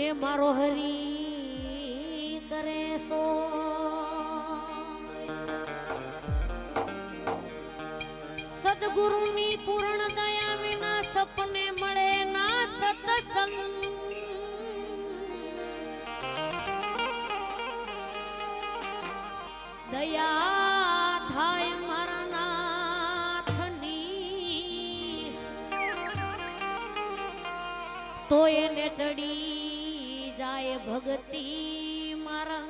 ને મારો હરી કરે સો. સદગુરુની પૂર્ણ દયા વિના સપને મળે ના સતસંગ. દયા થાય મારા નાથની. તો એને ચડી જાય ભક્તિ મારા.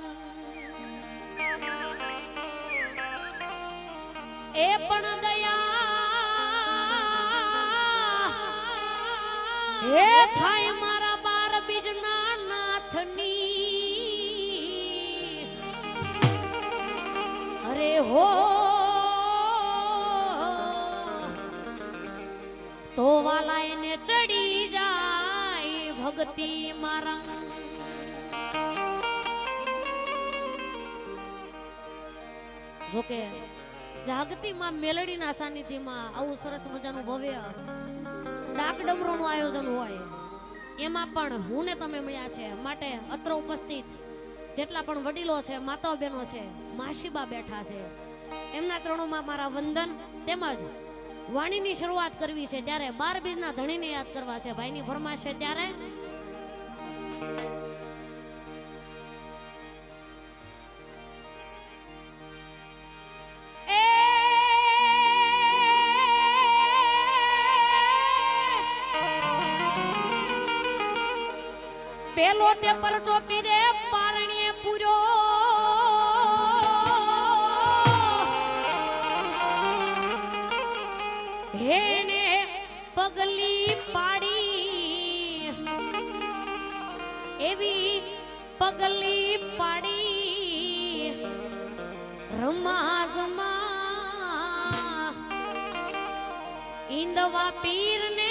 એ પણ દયા. હે થાય મારા બાર બીજના નાથની. અરે હો. તો વાલા એને ચડી જાય ભક્તિ મારા. જોકે જાગતીમાં મેલડીના સાનિધ્યમાં આવું સરસ મજાનું ભવ્ય ડાકડમરોનું આયોજન હોય, એમાં પણ હું તમે મળ્યા છે. માટે અત્ર ઉપસ્થિત જેટલા પણ વડીલો છે માતાઓ બહેનો છે, માસીબા બેઠા છે, એમના ચરણોમાં મારા વંદન તેમજ વાણીની શરૂઆત કરવી છે. ત્યારે બાર બીજના ધણીને યાદ કરવા છે. ભાઈની ફરમાશ ત્યારે પેલો પેપર ચોપી રે પારણીએ પૂરો હેને પગલી પાડી, એવી પગલી પાડી રમાઝમાં ઈંદવા પીરને